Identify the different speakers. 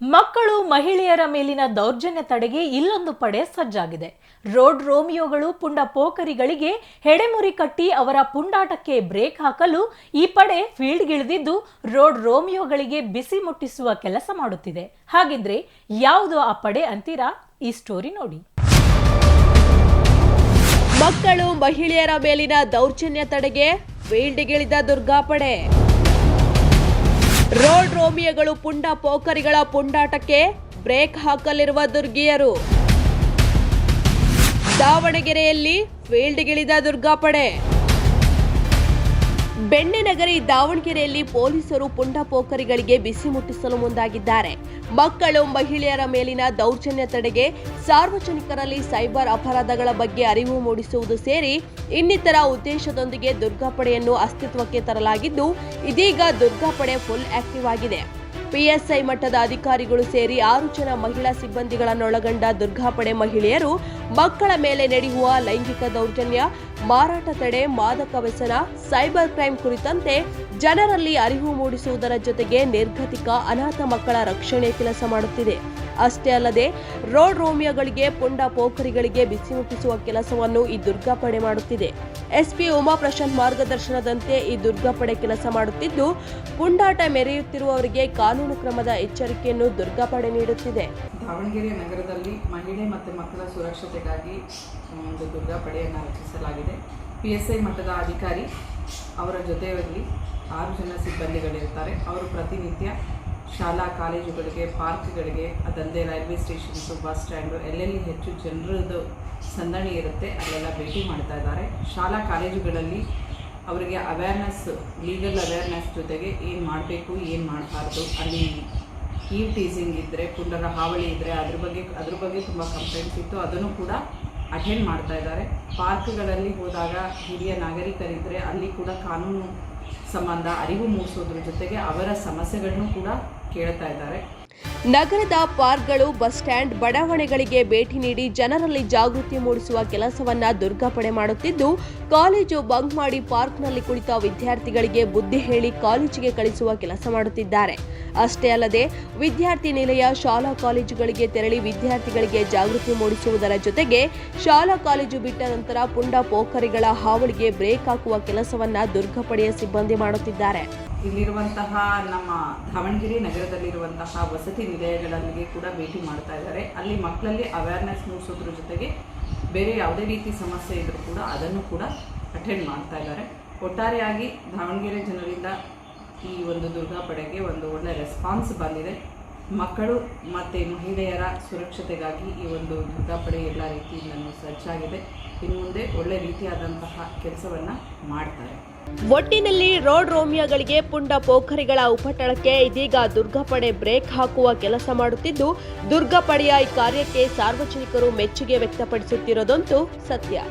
Speaker 1: ಮಕ್ಕಳು ಮಹಿಳೆಯರ ಮೇಲಿನ ದೌರ್ಜನ್ಯ ತಡೆಗೆ ಇಲ್ಲೊಂದು ಪಡೆ ಸಜ್ಜಾಗಿದೆ. ರೋಡ್ ರೋಮಿಯೋಗಳು ಪುಂಡ ಪೋಕರಿಗಳಿಗೆ ಹೆಡೆಮುರಿ ಕಟ್ಟಿ ಅವರ ಪುಂಡಾಟಕ್ಕೆ ಬ್ರೇಕ್ ಹಾಕಲು ಈ ಪಡೆ ಫೀಲ್ಡ್ಗಿಳಿದಿದ್ದು ರೋಡ್ ರೋಮಿಯೋಗಳಿಗೆ ಬಿಸಿ ಮುಟ್ಟಿಸುವ ಕೆಲಸ ಮಾಡುತ್ತಿದೆ. ಹಾಗಿದ್ರೆ ಯಾವುದು ಆ ಪಡೆ ಅಂತೀರಾ? ಈ ಸ್ಟೋರಿ ನೋಡಿ.
Speaker 2: ಮಕ್ಕಳು ಮಹಿಳೆಯರ ಮೇಲಿನ ದೌರ್ಜನ್ಯ ತಡೆಗೆ ಫೀಲ್ಡ್ಗಿಳಿದ ದುರ್ಗಾಪಡೆ ರೋಡ್ ರೋಮಿಯೋಗಳು ಪುಂಡ ಪೋಖರಿಗಳ ಪುಂಡಾಟಕ್ಕೆ ಬ್ರೇಕ್ ಹಾಕಲಿರುವ ದುರ್ಗಿಯರು. ದಾವಣಗೆರೆಯಲ್ಲಿ ಫೀಲ್ಡ್ಗಿಳಿದ ದುರ್ಗಾಪಡೆ. ಬೆಣ್ಣೆನಗರಿ ದಾವಣಗೆರೆಯಲ್ಲಿ ಪೊಲೀಸರು ಪುಂಡ ಪೋಖರಿಗಳಿಗೆ ಬಿಸಿ ಮುಟ್ಟಿಸಲು ಮುಂದಾಗಿದ್ದಾರೆ. ಮಕ್ಕಳು, ಮಹಿಳೆಯರ ಮೇಲಿನ ದೌರ್ಜನ್ಯ ತಡೆಗೆ ಸಾರ್ವಜನಿಕರಲ್ಲಿ ಸೈಬರ್ ಅಪರಾಧಗಳ ಬಗ್ಗೆ ಅರಿವು ಮೂಡಿಸುವುದು ಸೇರಿ ಇನ್ನಿತರ ಉದ್ದೇಶದೊಂದಿಗೆ ದುರ್ಗಾಪಡೆಯನ್ನು ಅಸ್ತಿತ್ವಕ್ಕೆ ತರಲಾಗಿದ್ದು, ಇದೀಗ ದುರ್ಗಾಪಡೆ ಫುಲ್ ಆಕ್ಟಿವ್ ಆಗಿದೆ. ಪಿಎಸ್ಐ ಮಟ್ಟದ ಅಧಿಕಾರಿಗಳು ಸೇರಿ ಆರು ಜನ ಮಹಿಳಾ ಸಿಬ್ಬಂದಿಗಳನ್ನೊಳಗೊಂಡ ದುರ್ಗಾಪಡೆ ಮಹಿಳೆಯರು ಮಕ್ಕಳ ಮೇಲೆ ನಡೆಯುವ ಲೈಂಗಿಕ ದೌರ್ಜನ್ಯ ಮಾರಾಟ ತಡೆ, ಮಾದಕ ವ್ಯಸನ, ಸೈಬರ್ ಕ್ರೈಂ ಕುರಿತಂತೆ ಜನರಲ್ಲಿ ಅರಿವು ಮೂಡಿಸುವುದರ ಜೊತೆಗೆ ನಿರ್ಗತಿಕ ಅನಾಥ ಮಕ್ಕಳ ರಕ್ಷಣೆ ಕೆಲಸ ಮಾಡುತ್ತಿದೆ. ಅಷ್ಟೇ ಅಲ್ಲದೆ, ರೋಡ್ ರೋಮಿಯೋಗಳಿಗೆ, ಪುಂಡ ಪೋಖರಿಗಳಿಗೆ ಬಿಸಿ ಮುಟ್ಟಿಸುವ ಕೆಲಸವನ್ನು ಈ ದುರ್ಗಾಪಡೆ ಮಾಡುತ್ತಿದೆ. ಎಸ್ಪಿ ಉಮಾ ಪ್ರಶಾಂತ್ ಮಾರ್ಗದರ್ಶನದಂತೆ ಈ ದುರ್ಗಾಪಡೆ ಕೆಲಸ ಮಾಡುತ್ತಿದ್ದು, ಪುಂಡಾಟ ಮೆರೆಯುತ್ತಿರುವವರಿಗೆ ಕಾನೂನು ಕ್ರಮದ ಎಚ್ಚರಿಕೆಯನ್ನು ದುರ್ಗಾಪಡೆ ನೀಡುತ್ತಿದೆ.
Speaker 3: ದಾವಣಗೆರೆ ನಗರದಲ್ಲಿ ಮಹಿಳೆ ಮತ್ತು ಮಕ್ಕಳ ಸುರಕ್ಷತೆಗಾಗಿ ಒಂದು ದುರ್ಗಾ ಪಡೆಯನ್ನು ರಚಿಸಲಾಗಿದೆ. ಪಿ ಎಸ್ ಐ ಮಟ್ಟದ ಅಧಿಕಾರಿ ಅವರ ಜೊತೆಯಲ್ಲಿ ಆರು ಜನ ಸಿಬ್ಬಂದಿಗಳಿರ್ತಾರೆ. ಅವರು ಪ್ರತಿನಿತ್ಯ ಶಾಲಾ, ಕಾಲೇಜುಗಳಿಗೆ, ಪಾರ್ಕ್ಗಳಿಗೆ ಅದಲ್ಲದೆ ರೈಲ್ವೆ ಸ್ಟೇಷನ್ಸು, ಬಸ್ ಸ್ಟ್ಯಾಂಡು, ಎಲ್ಲೆಲ್ಲಿ ಹೆಚ್ಚು ಜನರದ್ದು ಸಂದಣಿ ಇರುತ್ತೆ ಅಲ್ಲೆಲ್ಲ ಭೇಟಿ ಮಾಡ್ತಾ ಇದ್ದಾರೆ. ಶಾಲಾ, ಕಾಲೇಜುಗಳಲ್ಲಿ ಅವರಿಗೆ ಅವೇರ್ನೆಸ್ ಲೀಗಲ್ ಅವೇರ್ನೆಸ್ ಜೊತೆಗೆ ಏನು ಮಾಡಬೇಕು, ಏನು ಮಾಡಬಾರ್ದು, ಅಲ್ಲಿ ಈವ್ ಟೀಸಿಂಗ್ ಇದ್ದರೆ ಕುಂಡರ ಹಾವಳಿ ಇದ್ದರೆ ಅದ್ರ ಬಗ್ಗೆ ಅದ್ರ ಬಗ್ಗೆ ತುಂಬ ಕಂಪ್ಲೇಂಟ್ಸ್ ಇತ್ತು. ಅದನ್ನು ಕೂಡ ಅಟೆಂಡ್ ಮಾಡ್ತಾ ಇದ್ದಾರೆ. ಪಾರ್ಕ್ಗಳಲ್ಲಿ ಹೋದಾಗ ಹಿರಿಯ ನಾಗರಿಕರಿದ್ದರೆ ಅಲ್ಲಿ ಕೂಡ ಕಾನೂನು ಸಂಬಂಧ, ಅರಿವು ಮೂಡಿಸೋದ್ರ ಜೊತೆಗೆ ಅವರ ಸಮಸ್ಯೆಗಳನ್ನು ಕೂಡ ಕೇಳ್ತಾ ಇದ್ದಾರೆ.
Speaker 2: ನಗರದ ಪಾರ್ಕ್ಗಳು, ಬಸ್ ಸ್ಟ್ಯಾಂಡ್ ಬಡಾವಣೆಗಳಿಗೆ ಭೇಟಿ ನೀಡಿ ಜನರಲ್ಲಿ ಜಾಗೃತಿ ಮೂಡಿಸುವ ಕೆಲಸವನ್ನ ದುರ್ಗಾಪಡೆ ಮಾಡುತ್ತಿದ್ದು, ಕಾಲೇಜು ಬಂಕ್ ಮಾಡಿ ಪಾರ್ಕ್ನಲ್ಲಿ ಕುಳಿತ ವಿದ್ಯಾರ್ಥಿಗಳಿಗೆ ಬುದ್ಧಿ ಹೇಳಿ ಕಾಲೇಜಿಗೆ ಕಳಿಸುವ ಕೆಲಸ ಮಾಡುತ್ತಿದ್ದಾರೆ. ಅಷ್ಟೇ ಅಲ್ಲದೆ, ವಿದ್ಯಾರ್ಥಿ ನಿಲಯ, ಶಾಲಾ ಕಾಲೇಜುಗಳಿಗೆ ತೆರಳಿ ವಿದ್ಯಾರ್ಥಿಗಳಿಗೆ ಜಾಗೃತಿ ಮೂಡಿಸುವುದರ ಜೊತೆಗೆ ಶಾಲಾ ಕಾಲೇಜು ಬಿಟ್ಟ ನಂತರ ಪುಂಡ ಪೋಖರಿಗಳ ಹಾವಳಿಗೆ ಬ್ರೇಕ್ ಹಾಕುವ ಕೆಲಸವನ್ನ ದುರ್ಗಪಡೆಯ ಸಿಬ್ಬಂದಿ ಮಾಡುತ್ತಿದ್ದಾರೆ.
Speaker 3: ಇಲ್ಲಿರುವಂತಹ ನಮ್ಮ ದಾವಣಗೆರೆ ನಗರದಲ್ಲಿರುವಂತಹ ವಸತಿ ನಿಲಯಗಳಿಗೆ ಕೂಡ ಭೇಟಿ ಮಾಡ್ತಾ ಇದ್ದಾರೆ. ಅಲ್ಲಿ ಮಕ್ಕಳಲ್ಲಿ ಅವೇರ್ನೆಸ್ ಮೂಡಿಸೋದ್ರ ಜೊತೆಗೆ ಬೇರೆ ಯಾವುದೇ ರೀತಿ ಸಮಸ್ಯೆ ಇದ್ದರೂ ಕೂಡ ಅದನ್ನು ಕೂಡ ಅಟೆಂಡ್ ಮಾಡ್ತಾ ಇದ್ದಾರೆ. ಒಟ್ಟಾರೆಯಾಗಿ ದಾವಣಗೆರೆ ಜನರಿಂದ ಈ ಒಂದು ದುರ್ಗಾ ಪಡೆಗೆ ಒಂದು ಒಳ್ಳೆ ರೆಸ್ಪಾನ್ಸ್ ಬಂದಿದೆ. ಮಕ್ಕಳು ಮತ್ತು ಮಹಿಳೆಯರ ಸುರಕ್ಷತೆಗಾಗಿ ಈ ಒಂದು ದುರ್ಗಾ ಪಡೆ ಎಲ್ಲ ರೀತಿಯಿಂದಲೂ ಸಜ್ಜಾಗಿದೆ. ಇನ್ನು ಮುಂದೆ ಒಳ್ಳೆ ರೀತಿಯಾದಂತಹ ಕೆಲಸವನ್ನು ಮಾಡ್ತಾರೆ.
Speaker 2: ಒಟ್ಟಿನಲ್ಲಿ ರೋಡ್ ರೋಮಿಯಾಗಳಿಗೆ ಪುಂಡ ಪೋಖರಿಗಳ ಉಪಟಳಕ್ಕೆ ಇದೀಗ ದುರ್ಗಾಪಡೆ ಬ್ರೇಕ್ ಹಾಕುವ ಕೆಲಸ ಮಾಡುತ್ತಿದ್ದು, ದುರ್ಗಾಪಡೆಯ ಈ ಕಾರ್ಯಕ್ಕೆ ಸಾರ್ವಜನಿಕರು ಮೆಚ್ಚುಗೆ ವ್ಯಕ್ತಪಡಿಸುತ್ತಿರೋದಂತೂ ಸತ್ಯ.